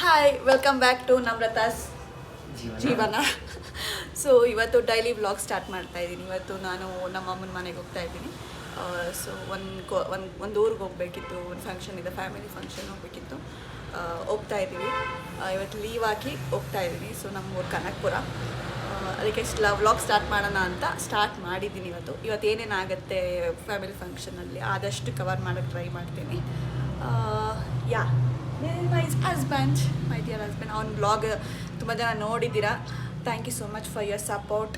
Hi welcome back to Namrata's Jeevana. So ಇವತ್ತು daily vlog start ಮಾಡ್ತಾ ಇದ್ದೀನಿ. ಇವತ್ತು ನಾನು ನಮ್ಮ ಅಮ್ಮನ ಮನೆಗೆ ಹೋಗ್ತಾ ಇದ್ದೀನಿ. ಸೊ ಒಂದು ಒಂದು ಒಂದು ಊರಿಗೆ ಹೋಗಬೇಕಿತ್ತು. ಒಂದು ಫಂಕ್ಷನ್ ಇದೆ ಫ್ಯಾಮಿಲಿ ಫಂಕ್ಷನ್ ಹೋಗಬೇಕಿತ್ತು. ಹೋಗ್ತಾ ಇದ್ದೀವಿ. ಇವತ್ತು ಲೀವ್ ಹಾಕಿ ಹೋಗ್ತಾ ಇದ್ದೀನಿ. ಸೊ ನಮ್ಮ ಊರು ಕನಕಪುರ ಅದಕ್ಕೆ ಅದಕ್ಕೆ ವ್ಲಾಗ್ ಸ್ಟಾರ್ಟ್ ಮಾಡೋಣ ಅಂತ ಸ್ಟಾರ್ಟ್ ಮಾಡಿದ್ದೀನಿ ಇವತ್ತು. ಇವತ್ತು ಏನೇನಾಗುತ್ತೆ ಫ್ಯಾಮಿಲಿ ಫಂಕ್ಷನಲ್ಲಿ ಆದಷ್ಟು ಕವರ್ ಮಾಡೋಕ್ಕೆ ಟ್ರೈ ಮಾಡ್ತೀನಿ. Yeah my husband my dear husband ಅವ್ನ ಬ್ಲಾಗ್ ತುಂಬ ಜನ ನೋಡಿದ್ದೀರಾ? Thank you so much for your support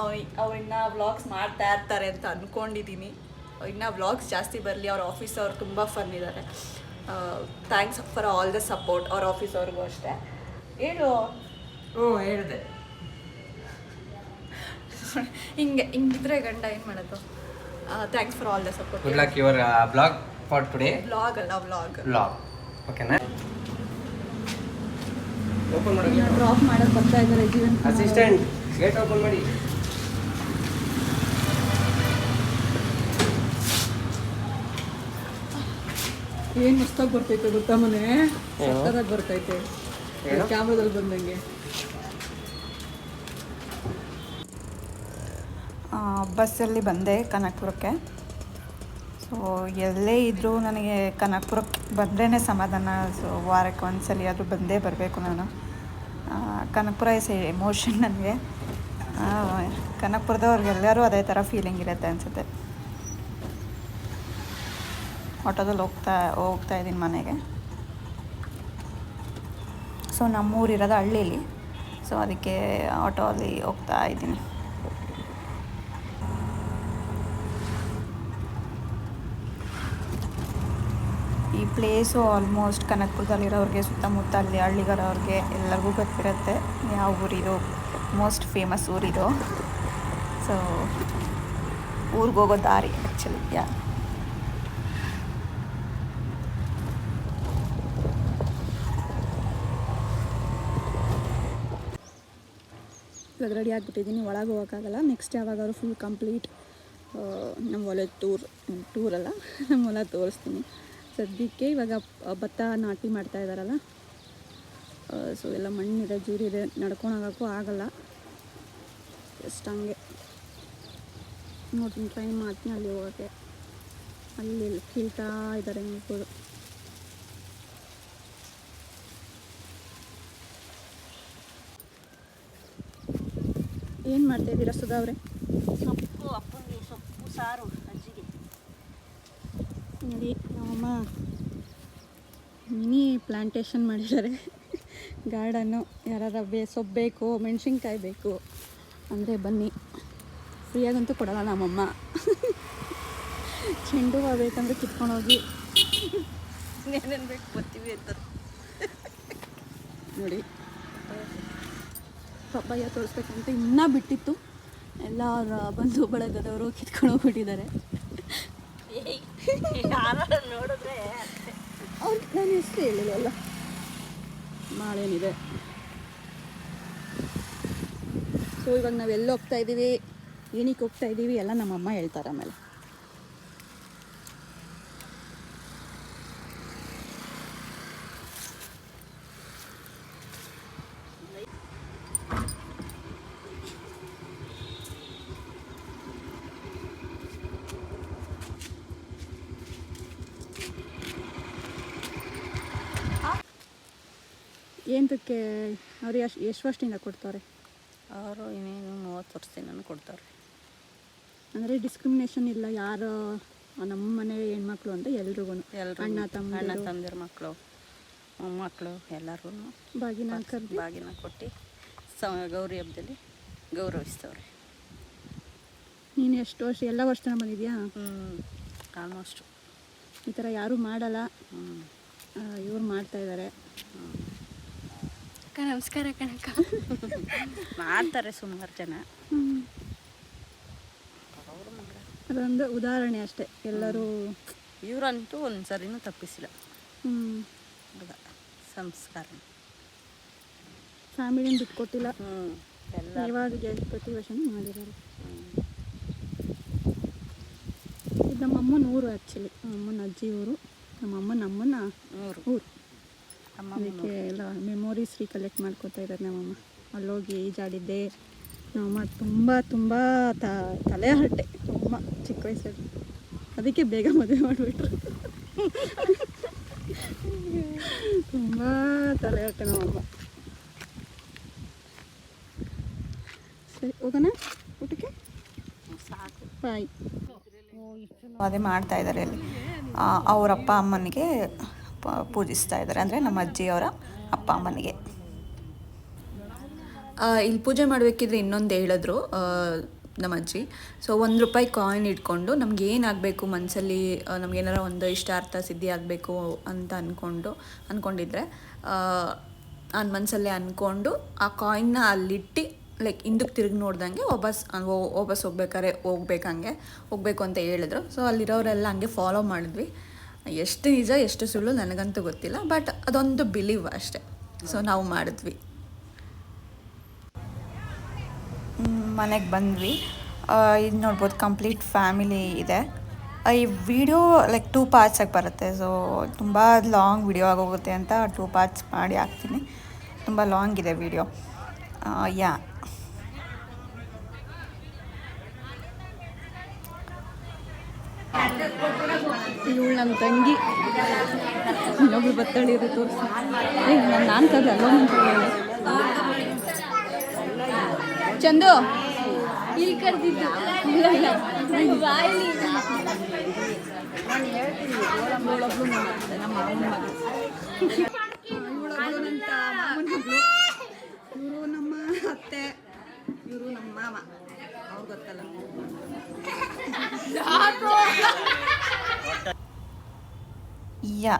ಅವ ಅವ್ರನ್ನ ವ್ಲಾಗ್ಸ್ ಮಾಡ್ತಾ ಇರ್ತಾರೆ ಅಂತ ಅಂದ್ಕೊಂಡಿದ್ದೀನಿ ಇನ್ನು ವ್ಲಾಗ್ಸ್ ಜಾಸ್ತಿ ಬರಲಿ ಅವ್ರ ಆಫೀಸ್ ಅವ್ರು ತುಂಬ ಫನ್ ಇದ್ದಾರೆ thanks for all the support ಅವ್ರ ಆಫೀಸ್ ಅವ್ರಿಗೂ ಅಷ್ಟೇ. ಹೇಳು. ಹ್ಞೂ ಹೇಳಿದೆ. ಹಿಂಗೆ ಹಿಂಗಿದ್ರೆ ಗಂಡ ಏನು ಮಾಡೋದು? Thanks for all the support your blog for today vlog ಅಲ್ಲ ವ್ಲಾಗ್ ಬ್ಲಾಗ್ ಓಕೆನಾ ಓಪನ್ ಮಾಡಿ. ಡ್ರಾಪ್ ಮಾಡೋಕೆ ಬರ್ತಾ ಇದ್ದಾರೆ ಜೀವನ್ ಅಸಿಸ್ಟೆಂಟ್ ಗೇಟ್ ಓಪನ್ ಮಾಡಿ. ಏನು ಮಸ್ತಾಗಿ ಬರ್ತೈತೆ ಗೊತ್ತಾ ಮನೆ? ಸಕ್ಕತ್ತಾಗಿ ಬರ್ತೈತೆ? ಕ್ಯಾಮ್ರಾದಲ್ಲಿ ಬಂದಂಗೆ. ಬಸ್ಸಲ್ಲಿ ಬಂದೆ ಕನಕಪುರಕ್ಕೆ. ಸೊ ಎಲ್ಲೇ ಇದ್ದರೂ ನನಗೆ ಕನಕಪುರಕ್ಕೆ ಬಂದ್ರೇ ಸಮಾಧಾನ. ಸೊ ವಾರಕ್ಕೆ ಒಂದ್ಸಲಿ ಆದರೂ ಬಂದೇ ಬರಬೇಕು ನಾನು. ಕನಕಪುರ ಇಸ್ ಎಮೋಷನ್ ನನಗೆ. ಕನಕಪುರದವ್ರಿಗೆಲ್ಲರೂ ಅದೇ ಥರ ಫೀಲಿಂಗ್ ಇರುತ್ತೆ ಅನಿಸುತ್ತೆ. ಆಟೋದಲ್ಲಿ ಹೋಗ್ತಾ ಹೋಗ್ತಾ ಇದ್ದೀನಿ ಮನೆಗೆ. ಸೊ ನಮ್ಮೂರಿರೋದು ಹಳ್ಳೀಲಿ. ಸೊ ಅದಕ್ಕೆ ಆಟೋ ಅಲ್ಲಿ ಹೋಗ್ತಾ ಇದ್ದೀನಿ. ಈ ಪ್ಲೇಸು ಆಲ್ಮೋಸ್ಟ್ ಕನಕಪುರದಲ್ಲಿರೋರಿಗೆ ಸುತ್ತಮುತ್ತ ಅಲ್ಲಿ ಹಳ್ಳಿಗರವ್ರಿಗೆ ಎಲ್ಲರಿಗೂ ಗೊತ್ತಿರುತ್ತೆ. ಯಾವ ಊರಿದು? ಮೋಸ್ಟ್ ಫೇಮಸ್ ಊರಿದು. ಸೊ ಊರಿಗೆ ಹೋಗೋ ದಾರಿ ಆ್ಯಕ್ಚುಲಿ ಯಾ ಇವಾಗ ರೆಡಿ ಆಗಿಬಿಟ್ಟಿದ್ದೀನಿ. ಒಳಗೆ ಹೋಗೋಕ್ಕಾಗಲ್ಲ. ನೆಕ್ಸ್ಟ್ ಯಾವಾಗಾದ್ರು ಫುಲ್ ಕಂಪ್ಲೀಟ್ ನಮ್ಮ ಒಲೆ ಟೂರ್ ಟೂರಲ್ಲ ನಮ್ಮ ಹೊಲ ತೋರಿಸ್ತೀನಿ. ಸದ್ಯಕ್ಕೆ ಇವಾಗ ಭತ್ತ ನಾಟಿ ಮಾಡ್ತಾ ಇದ್ದಾರಲ್ಲ ಸೊ ಎಲ್ಲ ಮಣ್ಣಿದೆ ಜೂರಿದೆ ನಡ್ಕೊಂಡು ಆಗಲ್ಲ. ಜಸ್ಟ್ ಹಂಗೆ. ನೋಡ್ತೀನಿ ಟ್ರೈ ಮಾಡ್ತೀನಿ ಅಲ್ಲಿ ಹೋಗೋಕ್ಕೆ ಅಲ್ಲಿ ಕೀಳ್ತಾ ಇದ್ದಾರೆ ನೋಡ್ಬೋದು ಏನು ಮಾಡ್ತಾಯಿದ್ದೀರಾ ಸುಧಾ ಅವರೇ? ಸೊಪ್ಪು ಅಪ್ಪನಿಗೆ ಸೊಪ್ಪು ಸಾರು ಅಜ್ಜಿಗೆ. ನೋಡಿ. ನಮ್ಮಮ್ಮ ಮಿನಿ ಪ್ಲಾಂಟೇಶನ್ ಮಾಡಿದ್ದಾರೆ. ಗಾರ್ಡನ್ನು ಯಾರು ಬೇ ಸೊಪ್ಪು ಬೇಕು, ಮೆಣಸಿನ್ಕಾಯಿ ಬೇಕು ಅಂದರೆ ಬನ್ನಿ. ಫ್ರೀಯಾಗಂತೂ ಕೊಡಲ್ಲ ನಮ್ಮಮ್ಮ. ಚೆಂಡು ಹೂವು ಬೇಕಂದ್ರೆ ಕಿತ್ಕೊಂಡೋಗಿ ಏನೇನು ಬೇಕು ಬರ್ತೀವಿ ಅಂತ. ನೋಡಿ. ಪಪ್ಪಾಯ ತೋರಿಸ್ಬೇಕಂತ ಇನ್ನೂ ಬಿಟ್ಟಿತ್ತು. ಎಲ್ಲ ಬಂಧು ಬಳಗದವರು ಕಿತ್ಕೊಂಡು ಹೋಗ್ಬಿಟ್ಟಿದ್ದಾರೆ ನೋಡಿದ್ರೆ. ಅವ್ರು ನಾನು ಹೆಸರು ಹೇಳಿಲ್ವಲ್ಲ? ಮಾಳೇನಿದೆ ಸೊ ಇವಾಗ ನಾವು ಎಲ್ಲಿ ಹೋಗ್ತಾ ಇದ್ದೀವಿ ಏನಕ್ಕೆ ಹೋಗ್ತಾ ಇದ್ದೀವಿ ಎಲ್ಲ ನಮ್ಮಮ್ಮ ಹೇಳ್ತಾರೆ ಆಮೇಲೆ. ಏನಕ್ಕೆ ಅವ್ರು ಎಷ್ಟು ಎಷ್ಟು ವರ್ಷದಿಂದ ಕೊಡ್ತಾರೆ? ಅವರು ಇನ್ನೇನು ಮೂವತ್ತು ವರ್ಷದಿಂದ ಕೊಡ್ತಾರೆ. ಅಂದರೆ ಡಿಸ್ಕ್ರಿಮಿನೇಷನ್ ಇಲ್ಲ ಯಾರು ನಮ್ಮ ಮನೆ ಹೆಣ್ಮಕ್ಳು ಅಂತ ಎಲ್ರಿಗೂ ಎಲ್ಲರೂ ಅಣ್ಣ ಅಣ್ಣ ತಮ್ಮ ತಮ್ಮದಿರ ಮಕ್ಕಳು ಮೊಮ್ಮಕ್ಕಳು ಎಲ್ಲರಿಗೂ ಬಾಗಿನ ಕರೆದು. ಬಾಗಿನ ಕೊಟ್ಟು ಸ ಗೌರಿ ಹಬ್ಬದಲ್ಲಿ ಗೌರವಿಸ್ತವ್ರೆ. ನೀನು ಎಷ್ಟು ವರ್ಷ ಎಲ್ಲ ವರ್ಷ ಬಂದಿದೆಯಾ? ಹ್ಞೂ ಆಲ್ಮೋಸ್ಟು ಈ ಥರ ಯಾರೂ ಮಾಡಲ್ಲ. ಇವ್ರು ಮಾಡ್ತಾ ಇದ್ದಾರೆ ಅಕ್ಕ ನಮಸ್ಕಾರ ಕಣಕ್ಕ. ಮಾಡ್ತಾರೆ ಸುಮಾರು ಜನ. ಅದೊಂದು ಉದಾಹರಣೆ ಅಷ್ಟೇ ಎಲ್ಲರೂ. ಇವರಂತೂ ಒಂದು ಸರಿನೂ ತಪ್ಪಿಸಿಲ್ಲ ಹ್ಞೂ ಸಂಸ್ಕಾರ. ಫ್ಯಾಮಿಲಿನ ಬಿಟ್ಕೊಟ್ಟಿಲ್ಲ ಹ್ಞೂ ಎಲ್ಲ. ಇವಾಗ ಪ್ರತಿ ವರ್ಷನೂ ಮಾಡಿದ್ದಾರೆ. ಇದು ನಮ್ಮ ಅಮ್ಮನ ಊರು ಆ್ಯಕ್ಚುಲಿ ನಮ್ಮ ಅಮ್ಮನ ಅಜ್ಜಿ ಊರು. ನಮ್ಮ ಅಮ್ಮನ ಅಮ್ಮನ ಊರು. ಊರು. ಅದಕ್ಕೆ ಎಲ್ಲ ಮೆಮೊರೀಸ್ ರೀಕಲೆಕ್ಟ್ ಮಾಡ್ಕೋತಾ ಇದ್ದಾರೆ ನಮ್ಮಮ್ಮ. ಅಲ್ಲೋಗಿ ಈಜಾಡಿದ್ದೆ. ನಮ್ಮಮ್ಮ ತುಂಬ ತುಂಬ ತಲೆ ಹರಟೆ. ತುಂಬ ಚಿಕ್ಕ ವಯಸ್ಸಲ್ಲಿ. ಅದಕ್ಕೆ ಬೇಗ ಮದುವೆ ಮಾಡಿಬಿಟ್ರು. ತುಂಬ ತಲೆ ಹರಟೆ ನಮ್ಮಮ್ಮ. ಸರಿ ಹೋಗೋಣ ಊಟಕ್ಕೆ? ಬಾಯ್ ಅದೇ ಮಾಡ್ತಾ ಇದ್ದಾರೆ ಅಲ್ಲಿ. ಅವರಪ್ಪ ಅಮ್ಮನಿಗೆ ಪೂಜಿಸ್ತಾ ಇದ್ದಾರೆ. ಅಂದರೆ ನಮ್ಮ ಅಜ್ಜಿಯವರ ಅಪ್ಪ ಅಮ್ಮನಿಗೆ. ಇಲ್ಲಿ ಪೂಜೆ ಮಾಡಬೇಕಿದ್ರೆ ಇನ್ನೊಂದು ಹೇಳಿದ್ರು ನಮ್ಮ ಅಜ್ಜಿ. ಸೊ ಒಂದು ರೂಪಾಯಿ ಕಾಯಿನ್ ಇಟ್ಕೊಂಡು ನಮ್ಗೆ ಏನಾಗಬೇಕು ಮನಸ್ಸಲ್ಲಿ ನಮಗೇನಾರ ಒಂದು ಇಷ್ಟಾರ್ಥ ಸಿದ್ಧಿ ಆಗಬೇಕು ಅಂತ ಅಂದ್ಕೊಂಡು ಅಂದ್ಕೊಂಡಿದ್ರೆ ಆ ಮನಸ್ಸಲ್ಲೇ ಅಂದ್ಕೊಂಡು ಆ ಕಾಯಿನ್ನ ಅಲ್ಲಿಟ್ಟು ಲೈಕ್ ಹಿಂದಕ್ಕೆ ತಿರುಗಿ ನೋಡ್ದಂಗೆ ವಾಪಸ್ ವಾಪಸ್ ಹೋಗ್ಬೇಕಾರೆ ಹೋಗ್ಬೇಕಂಗೆ, ಹೋಗ್ಬೇಕು ಅಂತ ಹೇಳಿದ್ರು. ಸೊ ಅಲ್ಲಿರೋರೆಲ್ಲ ಹಂಗೆ ಫಾಲೋ ಮಾಡಿದ್ವಿ. ಎಷ್ಟು ನಿಜ, ಎಷ್ಟು ಸುಳ್ಳು ನನಗಂತೂ ಗೊತ್ತಿಲ್ಲ ಬಟ್ ಅದೊಂದು ಬಿಲೀವ್ ಅಷ್ಟೆ. ಸೊ ನಾವು ಮಾಡಿದ್ವಿ. ಮನೆಗೆ ಬಂದ್ವಿ. ಇದು ನೋಡ್ಬೋದು ಕಂಪ್ಲೀಟ್ ಫ್ಯಾಮಿಲಿ ಇದೆ. ಈ ವಿಡಿಯೋ ಲೈಕ್ ಟೂ ಪಾರ್ಟ್ಸಾಗಿ ಬರುತ್ತೆ. ಸೊ ತುಂಬ ಲಾಂಗ್ ವಿಡಿಯೋ ಆಗೋಗುತ್ತೆ ಅಂತ ಟೂ ಪಾರ್ಟ್ಸ್ ಮಾಡಿ ಹಾಕ್ತೀನಿ. ತುಂಬ ಲಾಂಗ್ ಇದೆ ವಿಡಿಯೋ ಯಾ ಇವಳು ನನ್ನ ತಂಗಿ. ಇನ್ನೊಬ್ಳು ಬತ್ತಳಿ ಇರು ತೋರಿಸಿ. ನಾನು ನಾನು ಕದ ಅಲ್ಲ ಚಂದು ಇಲ್ಲಿ ಕರೆದಿದ್ದು. ಇಲ್ಲ ಇಲ್ಲ. ಬಾಯಲ್ಲಿ ಇವಳೊಬ್ಳು ನಮ್ಮ ಮಾವನ ಮಗಳು ಇವರು ನಮ್ಮ ಅತ್ತೆ ಇವರು ನಮ್ಮ ಮಾವ ಅವ್ರು ಗೊತ್ತಲ್ಲ. ಯಾ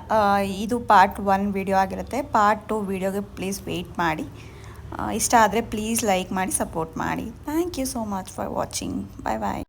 ಇದು ಪಾರ್ಟ್ ಒನ್ ವಿಡಿಯೋ ಆಗಿರುತ್ತೆ. ಪಾರ್ಟ್ ಟು ವಿಡಿಯೋಗೆ ಪ್ಲೀಸ್ ವೆಯ್ಟ್ ಮಾಡಿ. ಇಷ್ಟ ಆದರೆ ಪ್ಲೀಸ್ ಲೈಕ್ ಮಾಡಿ ಸಪೋರ್ಟ್ ಮಾಡಿ. Thank you so much for watching bye bye